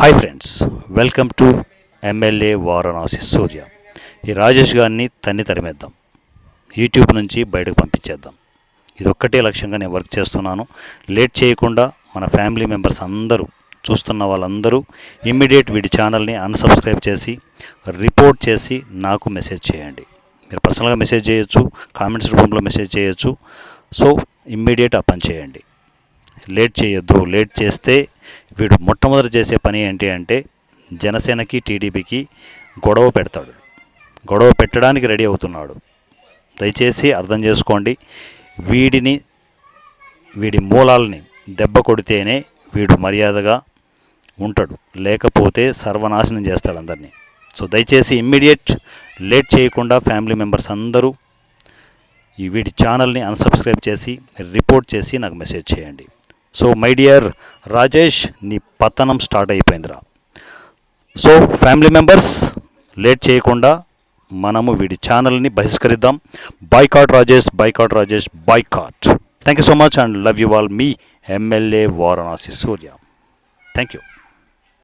Hi friends welcome to MLA Varanasi Surya ఈ రాజేష్ గారిని తన్ని తరిమేద్దాం. యూట్యూబ్ నుంచి బయటకు పంపించేద్దాం. ఇది ఒక్కటే లక్ష్యంగా నేను వర్క్ చేస్తున్నాను. లేట్ చేయకుండా మన ఫ్యామిలీ మెంబర్స్ అందరూ చూస్తున్న వాళ్ళందరూ ఇమ్మీడియట్ వీడి ఛానల్ని అన్సబ్స్క్రైబ్ చేసి రిపోర్ట్ చేసి నాకు మెసేజ్ చేయండి. మీరు పర్సనల్గా మెసేజ్ చేయొచ్చు కామెంట్స్ రూపంలో మెసేజ్ చేయొచ్చు. సో ఇమ్మీడియట్ ఆ పని చేయండి. లేట్ చేయొద్దు లేట్ చేస్తే వీడు మొట్టమొదటి చేసే పని ఏంటి అంటే జనసేనకి టీడీపీకి గొడవ పెడతాడు. గొడవ పెట్టడానికి రెడీ అవుతున్నాడు. దయచేసి అర్థం చేసుకోండి వీడిని వీడి మూలాలని దెబ్బ కొడితేనే వీడు మర్యాదగా ఉంటాడు. లేకపోతే సర్వనాశనం చేస్తాడు అందరినీ. సో దయచేసి ఇమ్మీడియట్ లేట్ చేయకుండా ఫ్యామిలీ మెంబర్స్ అందరూ ఈ వీడి ఛానల్ని అన్సబ్స్క్రైబ్ చేసి రిపోర్ట్ చేసి నాకు మెసేజ్ చేయండి. సో మై డియర్ రాజేష్ నీ పతనం స్టార్ట్ అయిపోయిందిరా. సో ఫ్యామిలీ మెంబర్స్ లేట్ చేయకుండా మనము వీడి ఛానల్ని బహిష్కరిద్దాం. Boycott Rajesh boycott Rajesh boycott. Thank you so much and love you all me MLA Varanasi Surya. Thank you